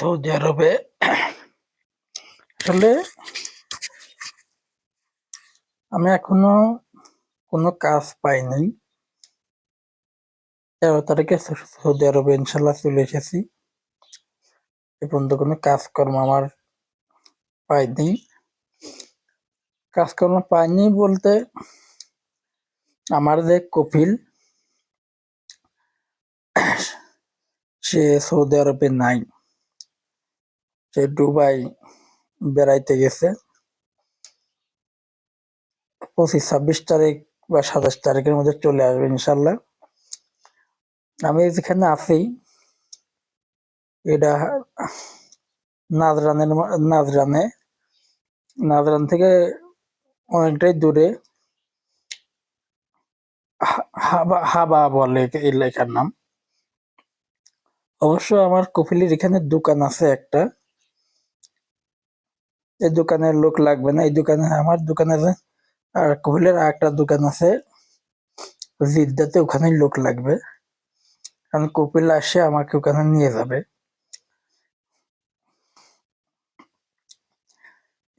Saudi আরবে। আসলে আমি এখনও কোনো কাজ পাইনি। তেরো তারিখে সৌদি আরবে ইনশাল্লাহ চলে এসেছি। এ পর্যন্ত কোনো কাজকর্ম আমার পাইনি। কাজকর্ম পাইনি বলতে আমার যে কপিল, সে সৌদি আরবে নাই। সে দুবাই বেড়াইতে গেছে। পঁচিশ ছাব্বিশ তারিখ বা সাতাশ তারিখের মধ্যে চলে আসবে ইনশাল্লাহ। আমি যেখানে আছি, এটা নাজরানের নাজরানে। নাজরান থেকে অনেকটাই দূরে। হাবা হাবা বলে এলাকার নাম। অবশ্য আমার কপিলের এখানে দোকান আছে একটা। এই দোকানের লোক লাগবে না, এই দোকানে, আমার দোকানে যে- আর কপিলের আর একটা দোকান আছে। জিদ্দাতে ওখানে লোক লাগবে। কারণ কপিল আসে, আমাকে ওখানে নিয়ে যাবে।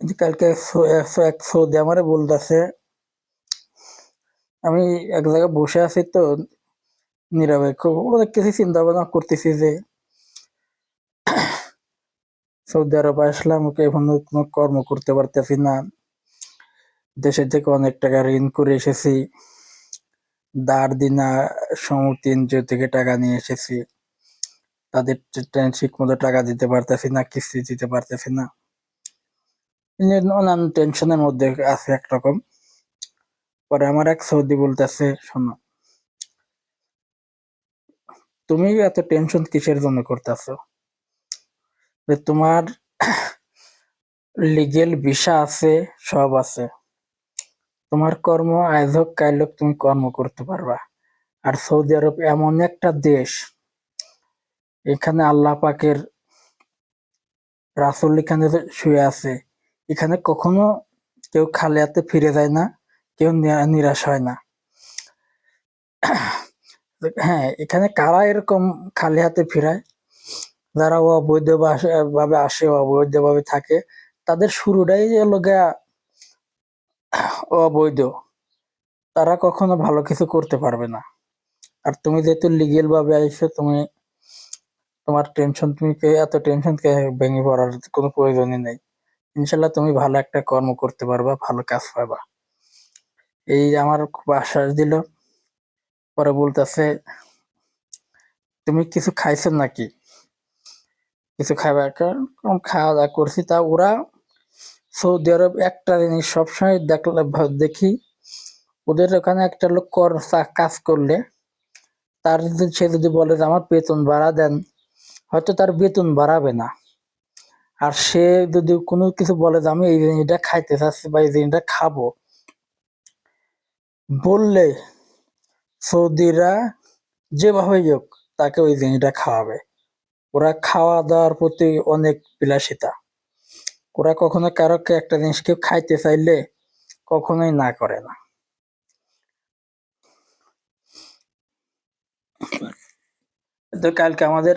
কিন্তু কালকে একশো এক সৌদি আমারে বলতেছে, আমি এক জায়গায় বসে আছি তো নীরবে খুব অনেক কিছু চিন্তা ভাবনা করতেছি যে সৌদি আরব আসলাম ওকে এখন কোনো কর্ম করতে পারতেছি না। দেশের থেকে অনেক টাকা ঋণ করে এসেছি। দাঁড় দিনা সমতি থেকে টাকা নিয়ে এসেছি। তাদের ঠিক মতো টাকা দিতে পারতেছি না, কিস্তি দিতে পারতেছি না। নানান টেনশনের মধ্যে আছে একরকম পরে আমার এক সৌদি বলতেছে, শোনো, তুমি এত টেনশন কিসের জন্য করতেছো? তোমার লিগেল ভিসা আছে, সব আছে। তোমার কর্ম আজ হোক কাল হোক তুমি কর্ম করতে পারবা। আর সৌদি আরব এমন একটা দেশ, এখানে আল্লাহ পাকের রাসুল এখানে শুয়ে আছে। এখানে কখনো কেউ খালি হাতে ফিরে যায় না, কেউ নিরাশ হয় না। হ্যাঁ এখানে কারা এরকম খালি হাতে ফিরায়? যারা অবৈধ বাস- ভাবে আসে অবৈধ ভাবে থাকে, তাদের শুরুটাই গিয়া অবৈধ। তারা কখনো ভালো কিছু করতে পারবে না। আর তুমি যেহেতু লিগেল ভাবে আইছো, তুমি, তোমার টেনশন তুমি এত টেনশন ভেঙে পড়ার কোনো প্রয়োজনই নেই। ইনশাল্লাহ তুমি ভালো একটা কর্ম করতে পারবা, ভালো কাজ পাবা। এই আমার খুব আশ্বাস দিল। পরে বলতেছে, তুমি কিছু খাইছো নাকি? কিছু খাবার খাওয়া দাওয়া করছি তা ওরা। সৌদি আরব একটা জিনিস সবসময় দেখলে দেখি, ওদের ওখানে একটা লোক কর কাজ করলে, তার সে যদি বলে যে আমার বেতন বাড়া দেন, হয়তো তার বেতন বাড়াবে না। আর সে যদি কোনো কিছু বলে যে আমি এই জিনিসটা খাইতে চাচ্ছি বা এই জিনিসটা খাব, বললে সৌদিরা যেভাবেই হোক তাকে ওই জিনিসটা খাওয়াবে। ওরা খাওয়া দাওয়ার প্রতি অনেক বিলাসিতা। ওরা কখনো কারোকে একটা জিনিস কেউ খাইতে চাইলে কখনোই না করে না। তো কালকে আমাদের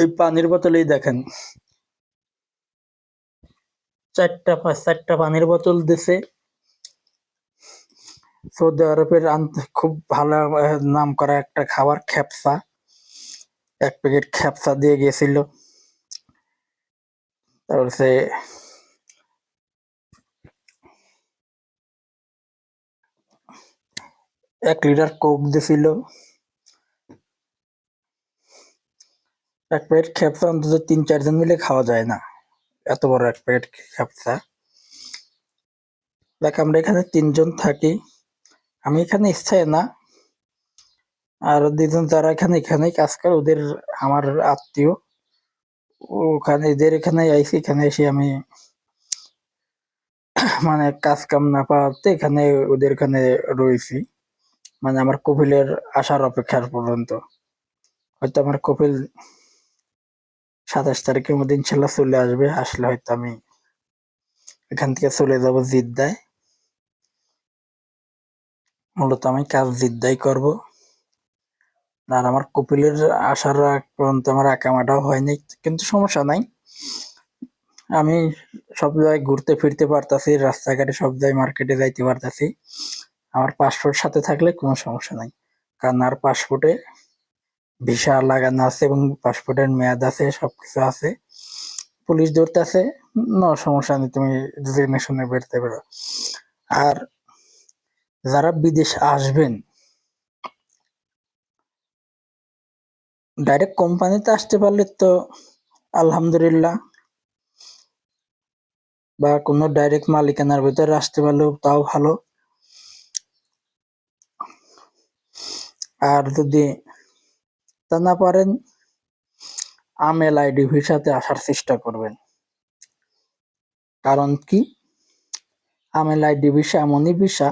এই পানির বোতলেই দেখেন। চারটা পাঁচ, চারটা পানির বোতল দিছে। সৌদি আরবের খুব ভালো নাম করা একটা খাবার খেপসা এক প্যাকেট খেপসা দিয়ে গেছিল তারপর সে এক লিটার কোক দিছিল। এক প্যাকেট খেপসা অন্তত তিন চারজন মিলে খাওয়া যায় না। এত বড় এক প্যাকেট খেপসা দেখ, আমরা এখানে তিনজন থাকি। আমি এখানে স্থায়ী না। আর দুজন যারা এখানে এখানে কাজ করে, ওদের আমার আত্মীয়। ওখানে, এদের এখানে আইসি, এখানে এসে আমি মানে কাজ কাম না পাওয়াতে এখানে ওদের এখানে রয়েছি। মানে আমার কপিলের আসার অপেক্ষার পর্যন্ত। হয়তো আমার কপিল সাতাশ তারিখের মধ্যে ইনশাল্লাহ চলে আসবে, আসলে হয়তো আমি এখান থেকে চলে যাব জিদ্দায়। মূলত আমি কাজ জিদ্দাই করব। আর আমার কপিলের আসার পর্যন্ত আমার একামাটাও হয়নি, কিন্তু সমস্যা নাই। আমি সব জায়গায় ঘুরতে ফিরতে পারতাছি, রাস্তাঘাটে সব জায়গায় মার্কেটে যাইতে পারতাছি। আমার পাসপোর্ট সাথে থাকলে কোনো সমস্যা নাই, কারণ আর পাসপোর্টে ভিসা লাগানো আছে এবং পাসপোর্টের মেয়াদ আছে সব কিছু আছে। পুলিশ ধরতেছে, ন সমস্যা নেই, তুমি জেনে শুনে বেরতে পারো। আর যারা বিদেশ আসবেন ডাইরেক্ট কোম্পানিতে আসতে পারলে তো আলহামদুলিল্লাহ। বা কোনো ডাইরেক্ট মালিকানার ভিতরে আসতে পারলেও তাও ভালো। আর যদি তা না পারেন আমেল আইডি ভিসাতে আসার চেষ্টা করবেন। কারণ কি? আমেল আইডি ভিসা এমনই ভিসা,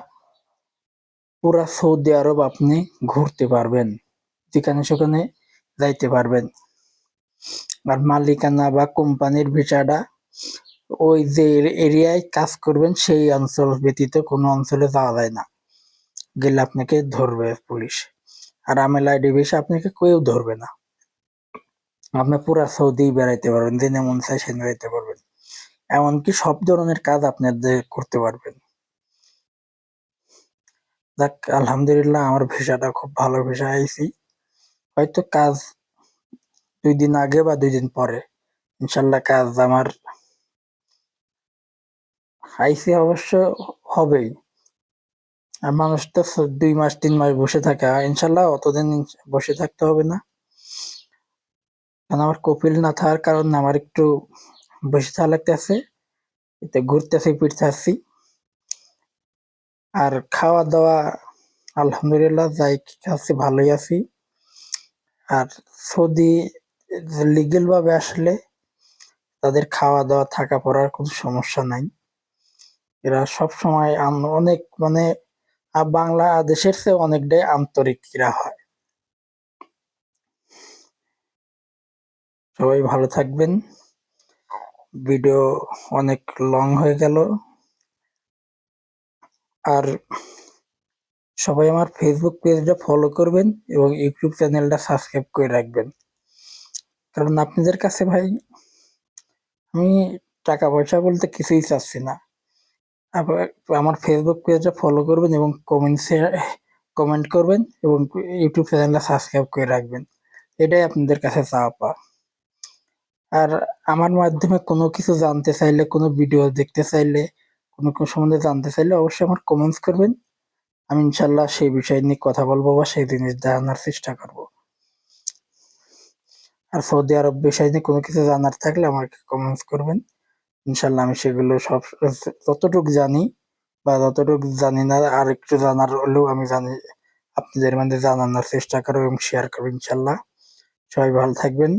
পুরা সৌদি আরব আপনি ঘুরতে পারবেন। যেখানে সেখানে যাইতে পারবেন। আর মালিকানা বা কোম্পানির ভিসাটা ওই যে এরিয়ায় কাজ করবেন, সেই অঞ্চল ব্যতীত কোনো অঞ্চলে যাওয়া যায় না। গেলে আপনাকে ধরবে পুলিশ। আর আমেল আইডি ভিসা আপনাকে কেউ ধরবে না। আপনি পুরা সৌদি বেড়াইতে পারবেন দিনে মন চাই সেদিন বেড়াইতে পারবেন। এমনকি সব ধরনের কাজ আপনাদের করতে পারবেন। যাক, আলহামদুলিল্লাহ আমার ভিসাটা খুব ভালো ভিসা আইছি। হয়তো কাজ দুই দিন আগে বা দুই দিন পরে। ইনশাল্লাহ কাজ আমার আইসি অবশ্য হবেই। আর মানুষ তো দুই মাস, তিন মাস বসে থাকে। ইনশাল্লাহ অতদিন বসে থাকতে হবে না। কারণ আমার কপিল না থাকার কারণে আমার একটু বসে থাকা লাগতেছে। এতে ঘুরতেছি, ফিরতেছি। আর খাওয়া দাওয়া আলহামদুলিল্লাহ, যাই খাচ্ছি, ভালোই আছি। আর সৌদি লিগেল ভাবে আসলে তাদের খাওয়া দাওয়া থাকা পড়ার কোনো সমস্যা নাই। এরা সব সময় অনেক মানে বাংলাদেশের চেয়ে অনেকটাই আন্তরিক এরা হয়। সবাই ভালো থাকবেন। ভিডিও অনেক লং হয়ে গেল। আর সবাই আমার ফেসবুক পেজটা ফলো করবেন এবং ইউটিউব চ্যানেলটা সাবস্ক্রাইব করে রাখবেন। কারণ আপনাদের কাছে ভাই, আমি টাকা পয়সা বলতে কিছুই চাচ্ছি না। আমার ফেসবুক পেজটা ফলো করবেন এবং কমেন্টসে কমেন্ট করবেন এবং ইউটিউব চ্যানেলটা সাবস্ক্রাইব করে রাখবেন। এটাই আপনাদের কাছে চাওয়া। আর আমার মাধ্যমে কোনো কিছু জানতে চাইলে, কোনো ভিডিও দেখতে চাইলে, কোনো কিছু সম্বন্ধে জানতে চাইলে অবশ্যই আমার কমেন্টস করবেন। আমি ইনশাল্লাহ সেই বিষয় নিয়ে কথা বলব বা সেই জিনিস জানার চেষ্টা করব। আর সৌদি আরব বিষয় নিয়ে কোনো কিছু জানার থাকলে আমাকে কমেন্টস করবেন। ইনশাল্লাহ আমি সেগুলো সব যতটুকু জানি বা যতটুকু জানি না, আর একটু জানার হলেও আমি জানি, আপনাদের মধ্যে জানানোর চেষ্টা করব এবং শেয়ার করব ইনশাল্লাহ। সবাই ভালো থাকবেন।